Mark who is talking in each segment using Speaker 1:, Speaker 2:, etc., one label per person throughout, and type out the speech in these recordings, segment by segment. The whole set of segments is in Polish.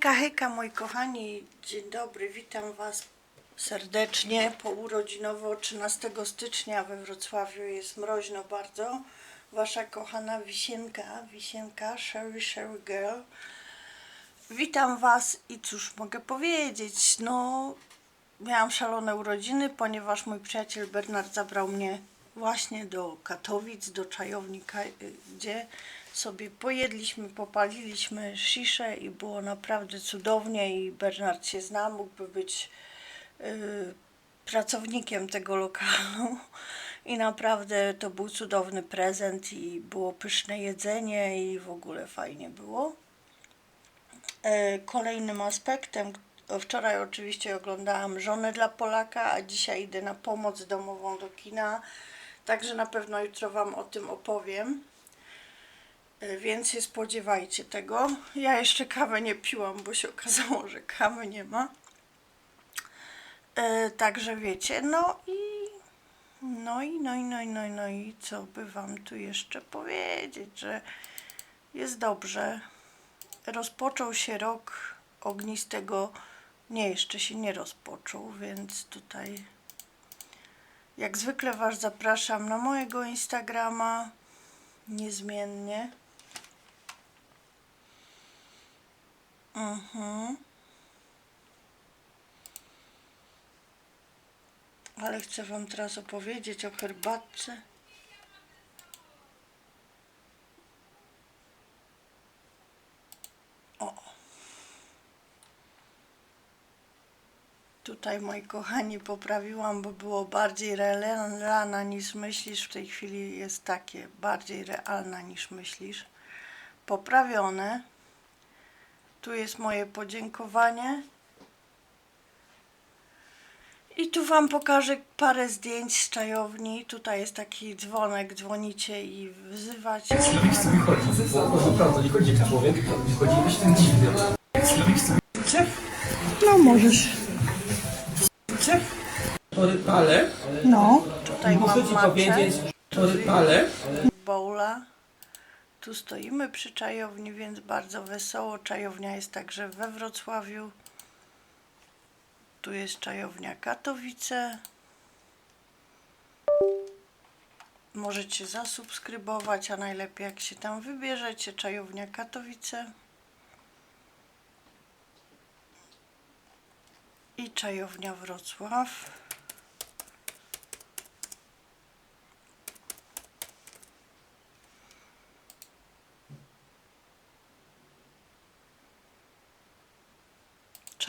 Speaker 1: Hejka, hejka moi kochani, dzień dobry, witam Was serdecznie po urodzinowo 13 stycznia we Wrocławiu jest mroźno bardzo. Wasza kochana Wisienka, Wisienka, Sherry Sherry Girl. Witam Was i cóż mogę powiedzieć, no miałam szalone urodziny, ponieważ mój przyjaciel Bernard zabrał mnie właśnie do Katowic, do czajownika, gdzie sobie pojedliśmy, popaliliśmy sziszę i było naprawdę cudownie i Bernard się zna, mógłby być y, pracownikiem tego lokalu i naprawdę to był cudowny prezent i było pyszne jedzenie i w ogóle fajnie było. E, Kolejnym aspektem, wczoraj oczywiście oglądałam Żonę dla Polaka, a dzisiaj idę na pomoc domową do kina, także na pewno jutro Wam o tym opowiem. Więc się spodziewajcie tego. Ja jeszcze kawę nie piłam, bo się okazało, że kawy nie ma. E, także wiecie, no i no i no i no i no i no i co by wam tu jeszcze powiedzieć, że jest dobrze. Rozpoczął się rok ognistego. Nie, jeszcze się nie rozpoczął, więc tutaj jak zwykle was zapraszam na mojego Instagrama niezmiennie. Mhm. Ale chcę Wam teraz opowiedzieć o herbatce. O. Tutaj, moi kochani, poprawiłam, bo było bardziej realna niż myślisz. W tej chwili jest takie, bardziej realna niż myślisz. Poprawione. Tu jest moje podziękowanie. I tu Wam pokażę parę zdjęć z czajowni. Tutaj jest taki dzwonek, dzwonicie i wzywacie.
Speaker 2: Słowik z tym chodzi, bo bo naprawdę nie chodzi jak człowiek, chodzi jakiś ten dziwny. Słowik z tym
Speaker 1: No możesz.
Speaker 2: Tory pale,
Speaker 1: No. Tutaj
Speaker 2: muszę
Speaker 1: mam
Speaker 2: ci
Speaker 1: maczę,
Speaker 2: powiedzieć, tory pale,
Speaker 1: bowla. Tu stoimy przy czajowni, więc bardzo wesoło. Czajownia jest także we Wrocławiu. Tu jest czajownia Katowice. Możecie zasubskrybować, a najlepiej jak się tam wybierzecie, czajownia Katowice. I czajownia Wrocław.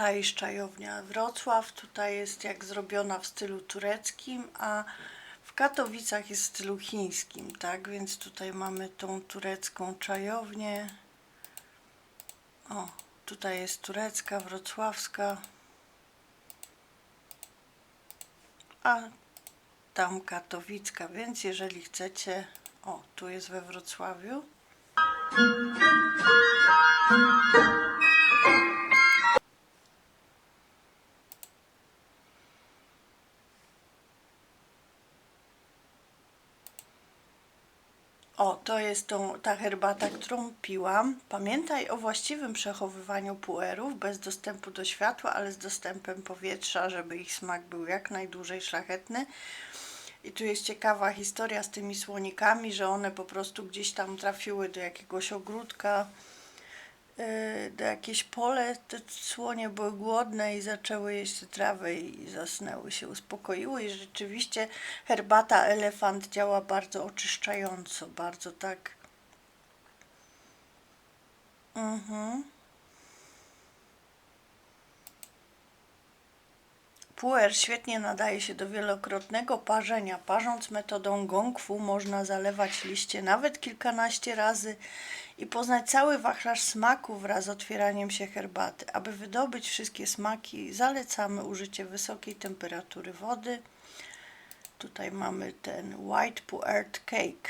Speaker 1: Czaisz czajownia Wrocław. Tutaj jest jak zrobiona w stylu tureckim, a w Katowicach jest w stylu chińskim, tak? Więc tutaj mamy tą turecką czajownię. O, tutaj jest turecka, wrocławska. A tam katowicka, więc jeżeli chcecie, o, tu jest we Wrocławiu. O, to jest tą, ta herbata, którą piłam. Pamiętaj o właściwym przechowywaniu puerów bez dostępu do światła, ale z dostępem powietrza, żeby ich smak był jak najdłużej szlachetny. I tu jest ciekawa historia z tymi słonikami, że one po prostu gdzieś tam trafiły do jakiegoś ogródka, yy, do jakieś pole. Te słonie były głodne i zaczęły jeść trawę i zasnęły się, uspokoiły. I rzeczywiście herbata elefant działa bardzo oczyszczająco, bardzo tak. Mhm. Puer świetnie nadaje się do wielokrotnego parzenia. Parząc metodą gong fu można zalewać liście nawet kilkanaście razy i poznać cały wachlarz smaku wraz z otwieraniem się herbaty. Aby wydobyć wszystkie smaki, zalecamy użycie wysokiej temperatury wody. Tutaj mamy ten white puert cake,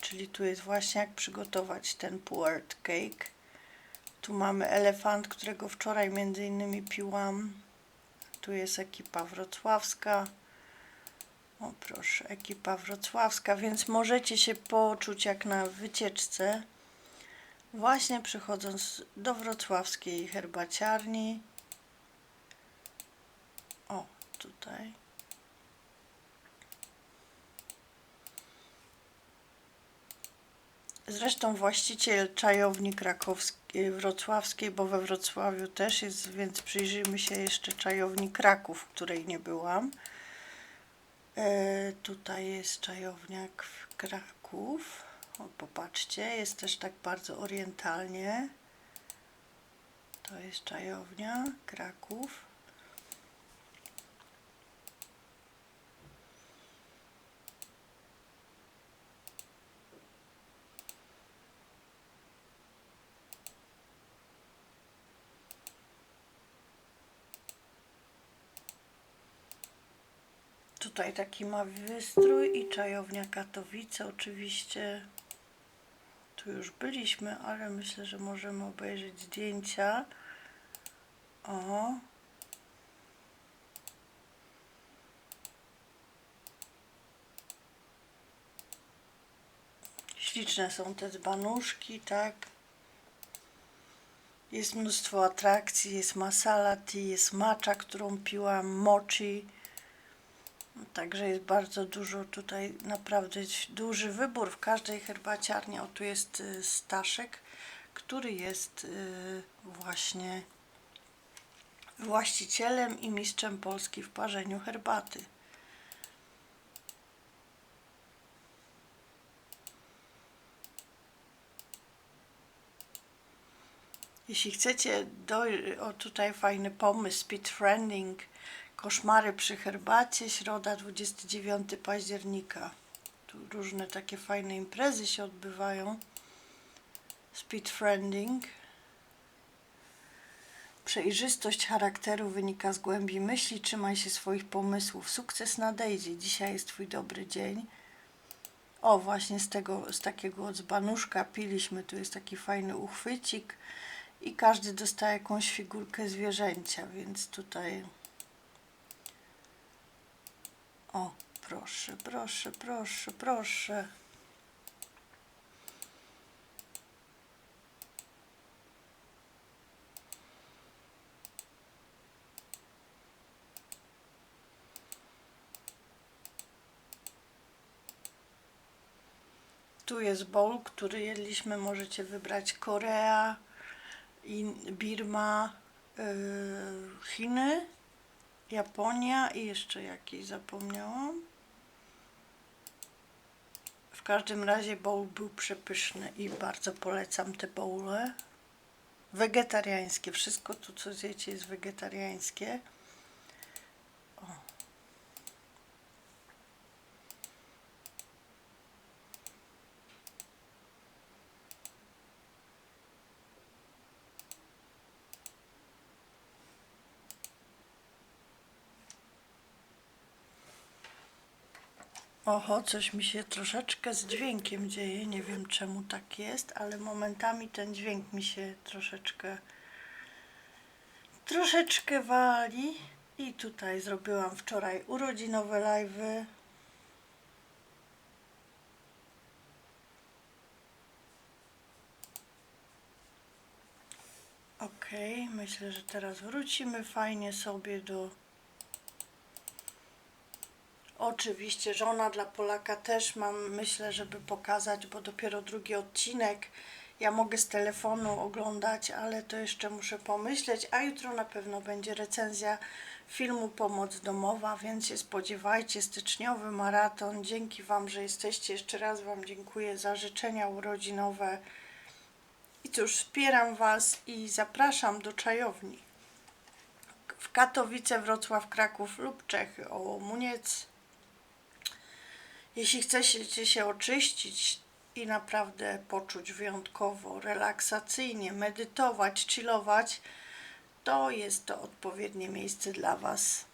Speaker 1: czyli tu jest właśnie jak przygotować ten puert cake. Tu mamy elefant, którego wczoraj między innymi piłam. Tu jest ekipa wrocławska. O proszę, ekipa wrocławska, więc możecie się poczuć jak na wycieczce. Właśnie przychodząc do wrocławskiej herbaciarni. O, tutaj. Zresztą właściciel czajowni krakowskiej, wrocławskiej, bo we Wrocławiu też jest, więc przyjrzyjmy się jeszcze czajowni Kraków, w której nie byłam. E, tutaj jest czajowniak w Kraków. O, popatrzcie, jest też tak bardzo orientalnie. To jest czajownia Kraków. Tutaj taki ma wystrój i czajownia Katowice oczywiście. Tu już byliśmy, ale myślę, że możemy obejrzeć zdjęcia. O. Śliczne są te dzbanuszki, tak. Jest mnóstwo atrakcji, jest masala tea, jest matcha, którą piłam, mochi. Także jest bardzo dużo tutaj, naprawdę duży wybór w każdej herbaciarni. O, tu jest y, Staszek, który jest y, właśnie właścicielem i mistrzem Polski w parzeniu herbaty. Jeśli chcecie, do, o tutaj fajny pomysł, speed friending, koszmary przy herbacie, środa 29 października. Tu różne takie fajne imprezy się odbywają. Speed friending. Przejrzystość charakteru wynika z głębi myśli, trzymaj się swoich pomysłów. Sukces nadejdzie, dzisiaj jest twój dobry dzień. O, właśnie z tego, z takiego dzbanuszka piliśmy, tu jest taki fajny uchwycik i każdy dostaje jakąś figurkę zwierzęcia, więc tutaj o, proszę, proszę, proszę, proszę. Tu jest bowl, który jedliśmy. Możecie wybrać Korea, In- Birma, yy, Chiny, Japonia i jeszcze jakiś zapomniałam. W każdym razie bowl był przepyszny i bardzo polecam te bowle. Wegetariańskie. Wszystko tu, co zjecie, jest wegetariańskie. Oho, coś mi się troszeczkę z dźwiękiem dzieje. Nie wiem czemu tak jest, ale momentami ten dźwięk mi się troszeczkę troszeczkę wali. I tutaj zrobiłam wczoraj urodzinowe live'y. Ok, myślę, że teraz wrócimy fajnie sobie do Oczywiście, żona dla Polaka też mam, myślę, żeby pokazać, bo dopiero drugi odcinek. Ja mogę z telefonu oglądać, ale to jeszcze muszę pomyśleć. A jutro na pewno będzie recenzja filmu Pomoc Domowa, więc się spodziewajcie. Styczniowy maraton. Dzięki Wam, że jesteście. Jeszcze raz Wam dziękuję za życzenia urodzinowe. I cóż, wspieram Was i zapraszam do czajowni w Katowice, Wrocław, Kraków lub Czechy, o Muniec. Jeśli chcecie się oczyścić i naprawdę poczuć wyjątkowo relaksacyjnie, medytować, chillować, to jest to odpowiednie miejsce dla Was.